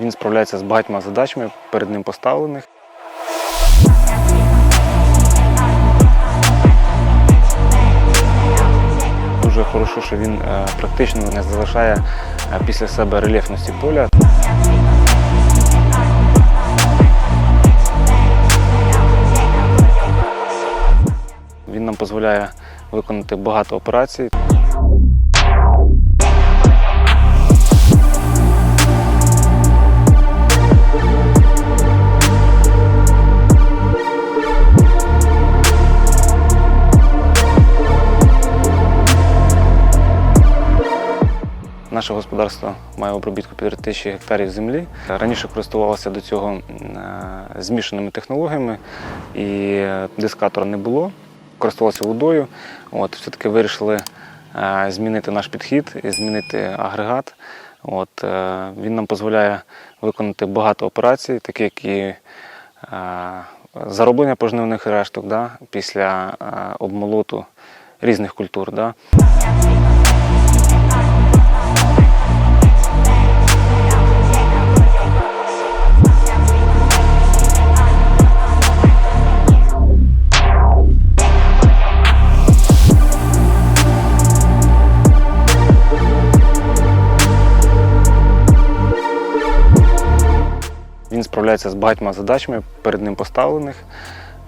Він справляється з багатьма задачами перед ним поставлених. Дуже хорошо, що він е, практично не залишає е, після себе рельєфності поля. Він нам дозволяє виконати багато операцій. Наше господарство має обробітку 5 тисячі гектарів землі. Раніше користувалося до цього е, змішаними технологіями і дискатора не було. Користувалося водою. От, все-таки вирішили е, змінити наш підхід і змінити агрегат. От, е, він нам дозволяє виконати багато операцій, такі як і е, зароблення пожнивних решток да, після е, обмолоту різних культур. Да. Справляється з багатьма задачами перед ним поставлених.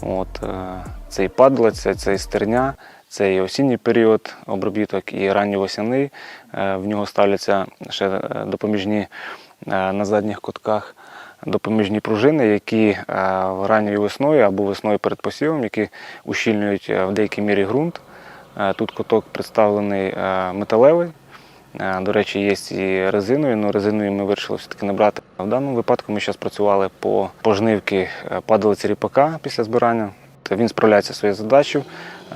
От, е, це і падалиця, це і стерня, це і осінній період обробіток, і ранньовосяний. Е, В нього ставляться ще е, допоміжні на задніх кутках допоміжні пружини, які ранньою весною або весною перед посівом, які ущільнюють в деякій мірі ґрунт. Тут куток представлений металевий. Е, До речі, є і резиною, але резиною ми вирішили все-таки не брати. В даному випадку ми зараз працювали по пожнивки е, падалиці ріпака після збирання. Він справляється своєю задачею.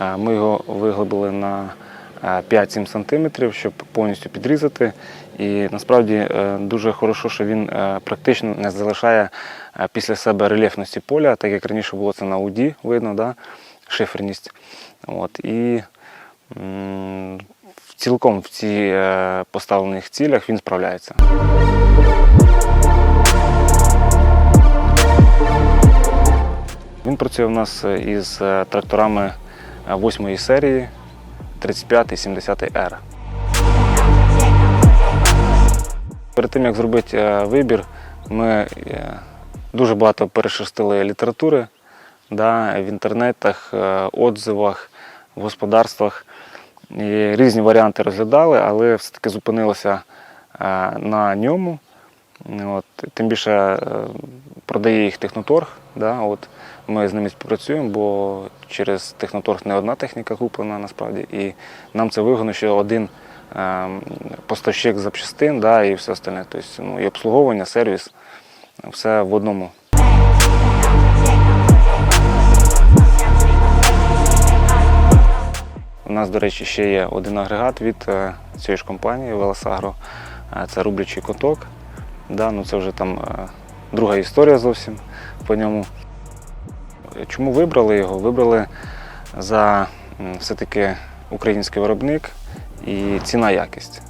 Е, Ми його виглибили на е, 5-7 см, щоб повністю підрізати. І насправді дуже хорошо, що він практично не залишає після себе рельєфності поля, так як раніше було це на уді, видно, да? шиферність. От. І цілком в ці е, поставлених цілях він справляється. Він працює в нас із е, тракторами 8 серії 35 і 70 R. Перед тим як зробити е, вибір, ми е, дуже багато перешерстили літератури да, в інтернетах, е, отзивах, в господарствах. І різні варіанти розглядали, але все-таки зупинилося е, на ньому. От, тим більше е, продає їх техноторг. Да, от, ми з ними співпрацюємо, бо через техноторг не одна техніка куплена насправді. І нам це вигодно, що один е, поставщик запчастин да, і все остальне. Тобто, ну, і обслуговування, сервіс, все в одному. Нас, до речі, ще є один агрегат від е, цієї ж компанії Велосагро. Е, Це рублячий коток. Да, ну це вже там е, друга історія зовсім по ньому. Чому вибрали його? Вибрали за все-таки український виробник і ціна якість.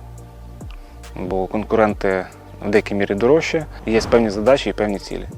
Бо конкуренти в деякій мірі дорожчі, є певні задачі і певні цілі.